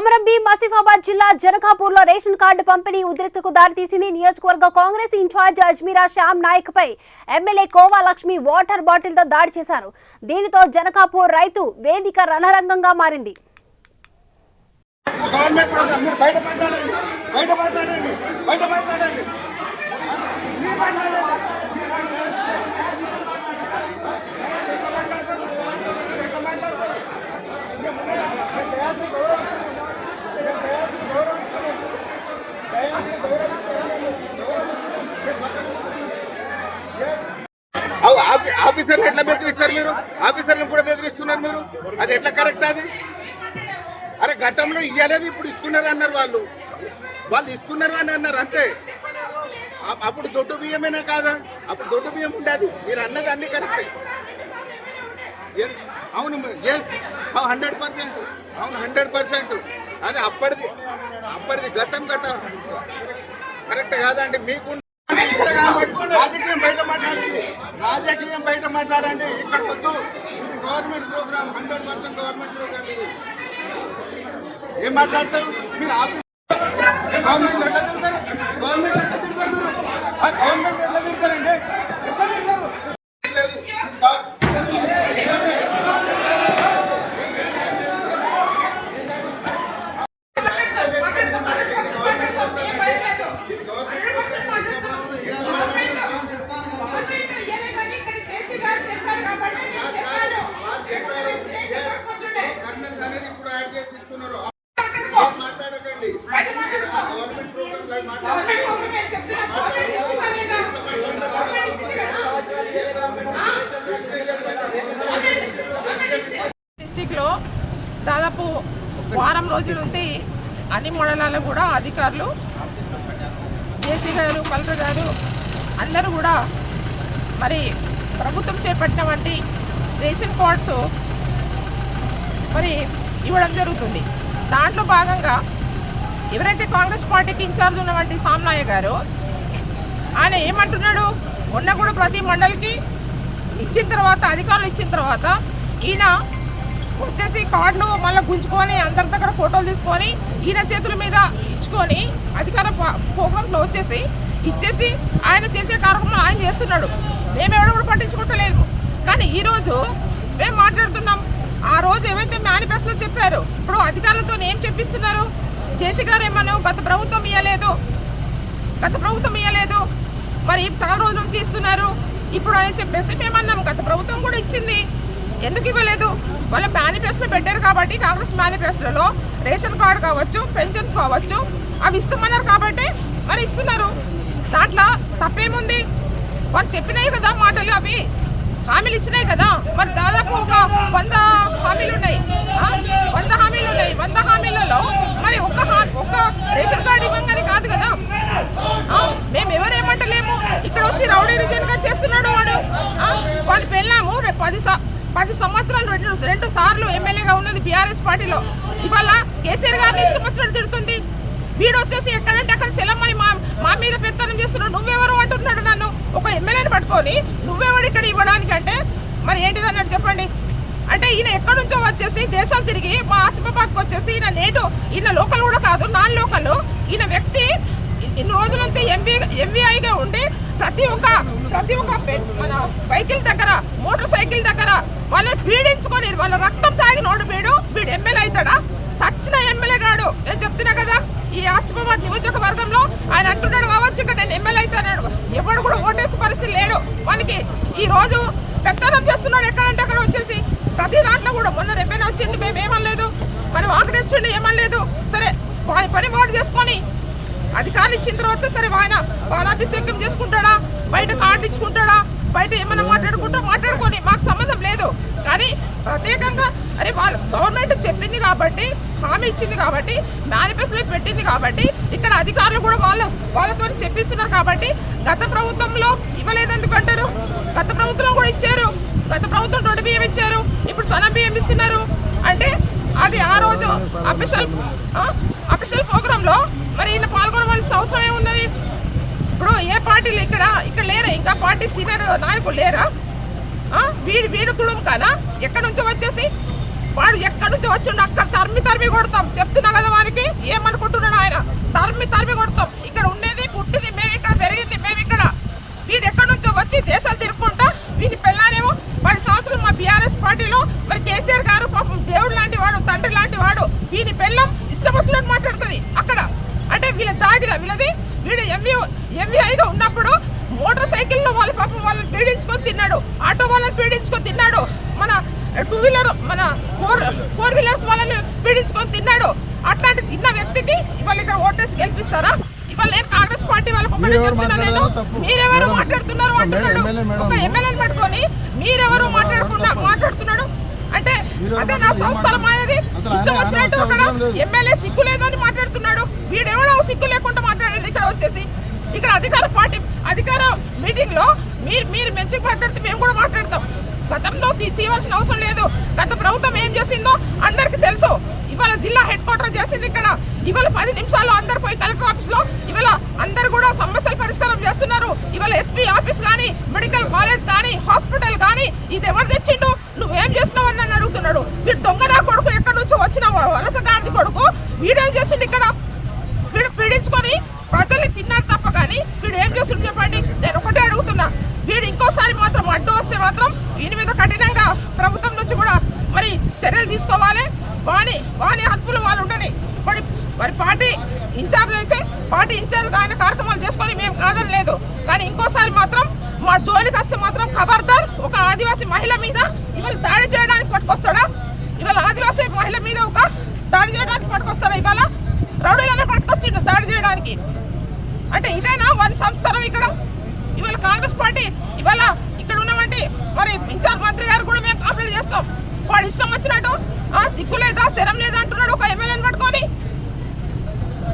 కొమరం భీం ఆసిఫాబాద్ జిల్లా జనకాపూర్లో ration card పంపిణీ ఉద్రిక్తకు దారితీసింది నియోజకవర్గ Congress in charge Ajmeera Shyam Naik pi MLA Kova Lakshmi water బాటిల్తో దాడి చేశారు. దీనితో జనకాపూర్ రైతు వేదిక రణరంగంగా మారింది. బయట మాట్లాడండి బయట మాట్లాడండి బయట మాట్లాడండి అవు ఆఫీ- ఆఫీసర్ని ఎట్లా బెదిరిస్తారు మీరు? ఆఫీసర్లను కూడా బెదిరిస్తున్నారు మీరు? అది ఎట్లా కరెక్ట్ అది? అరే గతంలో ఇయ్యలేదు ఇప్పుడు ఇస్తున్నారు అన్నారు వాళ్ళు. వాళ్ళు ఇస్తున్నారు అని అన్నారు అంతే. అప్పుడు దొడ్డు బియ్యమేనా కాదా? అప్పుడు దొడ్డు బియ్యం ఉండేది. మీరు అన్నది అన్ని కరెక్ట్. అవును ఎస్ హండ్రెడ్ పర్సెంట్ అవును హండ్రెడ్ పర్సెంట్ అది అప్పటిది. అప్పటిది గతం గతం కరెక్ట్ కాదండి మీకు బయట మాట్లాడండి. రాజకీయం బయట మాట్లాడండి. ఇక్కడ వద్దు. ఇది government programme hundred percent government programme ఇది. ఏం మాట్లాడతారు? మీరు ఆఫీస్ గవర్నమెంట్ గవర్నమెంట్ ఎట్లా తిడతారు మీరు ఆ గవర్నమెంట్ ఎట్లా తిడతారండి ఎట్లా తిడతారు? లేదు. కర్నల్స్ అనేది ఇప్పుడు యాడ్ చేసి ఇస్తున్నారు ఏం మాట్లాడకండి గవర్నమెంట్ డిస్టిక్లో దాదాపు వారం రోజుల నుంచి అన్ని మండలాల్లో కూడా అధికారులు జేసీ గారు కలెక్టర్ గారు అందరూ కూడా మరి ప్రభుత్వం చేపట్టినటువంటి రేషన్ కార్డ్స్ మరి ఇవ్వడం జరుగుతుంది. దాంట్లో భాగంగా ఎవరైతే కాంగ్రెస్ పార్టీకి ఇన్ఛార్జ్ ఉన్నటువంటి సామ్నాయ గారు ఆయన ఏమంటున్నాడు? ఉన్న కూడా ప్రతి మండలికి ఇచ్చిన తర్వాత అధికారులు ఇచ్చిన తర్వాత ఈయన వచ్చేసి కార్డులు మళ్ళీ గుంజుకొని అందరి దగ్గర ఫోటోలు తీసుకొని ఈయన చేతుల మీద ఇచ్చుకొని అధికార ప్రోగ్రాంలో వచ్చేసి ఇచ్చేసి ఆయన చేసే కార్యక్రమాలు ఆయన చేస్తున్నాడు. మేము కూడా పట్టించుకుంటలేము కానీ ఈరోజు మేము మాట్లాడుతున్నాం? ఆ రోజు ఏవైతే మేనిఫెస్టోలో చెప్పారు ఇప్పుడు అధికారులతో ఏం చెప్పిస్తున్నారు? కేసీ గారు ఏమన్నా గత ప్రభుత్వం ఇవ్వలేదు గత ప్రభుత్వం ఇవ్వలేదు మరి చాలా రోజుల నుంచి ఇస్తున్నారు. ఇప్పుడు అని చెప్పేసి మేమన్నాం గత ప్రభుత్వం కూడా ఇచ్చింది. ఎందుకు ఇవ్వలేదు? వాళ్ళ మేనిఫెస్టో పెట్టారు కాబట్టి కాంగ్రెస్ మేనిఫెస్టోలో రేషన్ కార్డు కావచ్చు పెన్షన్స్ కావచ్చు అవి ఇస్తామన్నారు కాబట్టి మరి ఇస్తున్నారు. దాంట్లో తప్పేముంది? వాళ్ళు చెప్పినాయి కదా మాటలు అవి. హామీలు ఇచ్చినాయి కదా. మరి దాదాపు ఒక వంద హామీలు ఉన్నాయి వంద హామీలు ఉన్నాయి వంద హామీలలో మరి ఒక్క ఒక రేషన్ కార్డు ఇవ్వగానే కాదు కదా. మేము మేము ఎవరేమంటలేము. ఇక్కడ వచ్చి రౌడీ రిజన్గా చేస్తున్నాడు వాడు. వాళ్ళు పెళ్ళాము రేపు పది సా పది సంవత్సరాలు రెండు రెండు సార్లు ఎమ్మెల్యేగా ఉన్నది బీఆర్ఎస్ పార్టీలో. ఇవాళ కేసీఆర్ గారిని ఇష్టం వచ్చినట్టు తిడుతుంది. వీడు వచ్చేసి ఎక్కడంటే అక్కడ చెల్లమ్మని మా మా మీద పెత్తనం చేస్తున్నాడు. నువ్వెవరు? ఒక ఎమ్మెల్యేని పట్టుకొని నువ్వెవడు ఇక్కడ ఇవ్వడానికి అంటే మరి ఏంటిది అన్నట్టు చెప్పండి. అంటే ఈయన ఎక్కడి నుంచో వచ్చేసి దేశాలు తిరిగి మా ఆసిఫాబాద్కి వచ్చేసి ఈయన నేటు ఈయన లోకల్ కూడా కాదు నాన్ లోకల్. ఈయన వ్యక్తి ఇన్ని రోజులంతా ఎంబీ ఎంవిఐగా ఉండి ప్రతి ఒక్క ప్రతి ఒక్క మన వెహికల్ దగ్గర మోటార్ సైకిల్ దగ్గర వాళ్ళని పీడించుకొని వాళ్ళ రక్తం తాగినోడు వీడు వీడు ఎమ్మెల్యే అవుతాడా? సచ్చిన ఎమ్మెల్యే గాడు నేను చెప్తున్నా కదా. ఈ ఆసిఫాబాద్ నియోజకవర్గంలో ఆయన అంటున్నాడు కావచ్చు ఇక్కడ నేను ఎమ్మెల్యే అవుతాడు ఎవడు కూడా ఓటేసే పరిస్థితి లేడు. వానికి ఈ రోజు పెత్తనం చేస్తున్నాడు ఎక్కడంటే అక్కడ వచ్చేసి ప్రతి దాంట్లో కూడా మొన్న రెబ్బెన వచ్చిండు మేము ఏమనలేదు. మనం వాకడి ఏమనలేదు. సరే వాని పని వాడు చేసుకొని అధికారులు ఇచ్చిన తర్వాత సరే ఆయన బాలాభిషేకం చేసుకుంటాడా? బయట కార్డు ఇచ్చుకుంటాడా? బయట ఏమైనా మాట్లాడుకుంటా మాట్లాడుకొని మాకు సంబంధం లేదు కానీ ప్రత్యేకంగా అరే వాళ్ళు గవర్నమెంట్ చెప్పింది కాబట్టి హామీ ఇచ్చింది కాబట్టి మేనిఫెస్టోలో పెట్టింది కాబట్టి ఇక్కడ అధికారులు కూడా వాళ్ళు వాళ్ళతో చెప్పిస్తున్నారు కాబట్టి గత ప్రభుత్వంలో ఇవ్వలేదు ఎందుకంటారు గత ప్రభుత్వం కూడా ఇచ్చారు. గత ప్రభుత్వం రెండు బియ్యం ఇచ్చారు. ఇప్పుడు సన్న బియ్యం ఇస్తున్నారు. అంటే అది ఆ రోజు అఫీషియల్ అఫీషియల్ ప్రోగ్రాంలో మరి ఈయన పాల్గొనవలసిన అవసరం ఏమున్నది ఇప్పుడు ఏ పార్టీలు ఇక్కడ ఇక్కడ లేరా? ఇంకా పార్టీ సీనియర్ నాయకులు లేరా? వీడు వీడు తుడుం కదా? ఎక్కడి నుంచో వచ్చేసి వాడు ఎక్కడి నుంచి వచ్చిండు అక్కడ తరిమి తరిమి కొడతాం. చెప్తున్నా కదా వానికి? ఏమనుకుంటున్నాడు ఆయన? తరిమి తరిమి కొడతాం. ఇక్కడ ఉండేది పుట్టింది మేము ఇక్కడ పెరిగింది మేము ఇక్కడ. వీడు ఎక్కడి నుంచో వచ్చి దేశాలు తిరుక్కుంటా వీని పిల్లనేమో పది సంవత్సరం మా బీఆర్ఎస్ పార్టీలో మరి కేసీఆర్ గారు పాపం దేవుడు లాంటి వాడు తండ్రి లాంటి వాడు. వీని పిల్లం ఇష్టం వచ్చినట్టు మాట్లాడుతుంది అక్కడ. అంటే వీళ్ళ జాగిర వీళ్ళది? వీడు ఎంవీ ఎంవీఐగా ఉన్నప్పుడు మోటార్ సైకిల్లో వాళ్ళ పాపం వాళ్ళని పీడించుకొని తిన్నాడు. ఆటో వాళ్ళని పీడించుకొని తిన్నాడు. మన టూ వీలర్ మన ఫోర్ ఫోర్ వీలర్స్ వాళ్ళని పీడించుకొని తిన్నాడు. అట్లాంటి తిన్న వ్యక్తికి ఇవాళ ఇక్కడ ఓటేసి గెలిపిస్తారా? ఇవాళ నేను కాంగ్రెస్ పార్టీ వాళ్ళకి ఒకటే చెప్తున్నా నేను. మీరెవరు మాట్లాడుతున్నారు అంటున్నాడు. ఒక ఎమ్మెల్యేని పట్టుకొని మీరెవరు మాట్లాడకుండా మాట్లాడుతున్నాడు? అంటే అదే నా సంస్కారం అనేది ఇష్టం వచ్చినట్టు అక్కడ. ఎమ్మెల్యే సిగ్గు లేదని మాట్లాడుతున్నాడు. వీడెవడో సిగ్గు లేకుండా మాట్లాడేది ఇక్కడ వచ్చేసి. ఇక్కడ అధికార పార్టీ అధికార మీటింగ్లో మీరు మీరు మంచిగా మాట్లాడితే మేము కూడా మాట్లాడతాం. గతంలో తీయవలసిన అవసరం లేదు. గత ప్రభుత్వం ఏం చేసిందో అందరికి తెలుసు. ఇవాళ జిల్లా హెడ్ క్వార్టర్ చేసింది ఇక్కడ. ఇవాళ పది నిమిషాల్లో అందరు పోయి కలెక్టర్ ఆఫీస్లో ఇవాళ అందరు కూడా సమస్యలు పరిష్కారం చేస్తున్నారు. ఇవాళ ఎస్పీ ఆఫీస్ కానీ మెడికల్ కాలేజ్ కానీ హాస్పిటల్ కానీ ఇది ఎవరు తెచ్చిండు? నువ్వేం చేసినావు అని నన్ను అడుగుతున్నాడు. వీడు దొంగనా కొడుకు? ఎక్కడి నుంచో వచ్చిన వలస గాంధీ కొడుకు? వీడేం చేసిండు ఇక్కడ? వీడు పీడించుకొని ప్రజల్ని తిన్నాడు తప్ప కానీ వీడు ఏం చేస్తుండు చెప్పండి? నేను ఒకటే అడుగుతున్నా. వీడు ఇంకోసారి మాత్రం అడ్డు వస్తే మాత్రం వీని మీద కఠినంగా ప్రభుత్వం నుంచి కూడా మరి చర్యలు తీసుకోవాలి. వాని వాని హక్కులు వాళ్ళు ఉండని. మరి మరి పార్టీ ఇన్ఛార్జ్ అయితే పార్టీ ఇన్ఛార్జ్ ఆయన కార్యక్రమాలు చేసుకొని మేము కాదని లేదు. కానీ ఇంకోసారి మాత్రం మా జోలికి వస్తే మాత్రం ఖబర్దార్ ఒక ఆదివాసీ మహిళ మీద ఇవాళ దాడి చేయడానికి పట్టుకొస్తాడా? ఇవాళ ఆదివాసీ మహిళ మీద ఒక దాడి చేయడానికి పట్టుకొస్తాడా ఇవాళ? రౌడీలనే పట్టుకొచ్చిండు దాడి చేయడానికి. అంటే ఇదేనా వారి సంస్కారం ఇక్కడ? కాంగ్రెస్ పార్టీ ఇవాళ ఇక్కడ ఉన్నామంటే మరి ఇన్ఛార్జ్ మంత్రి గారు కూడా మేము కంప్లైంట్ చేస్తాం. వాడు ఇష్టం వచ్చినట్టు ఆ సిగ్గు లేదా శరం లేదా అంటున్నాడు ఒక ఎమ్మెల్యేని పట్టుకొని.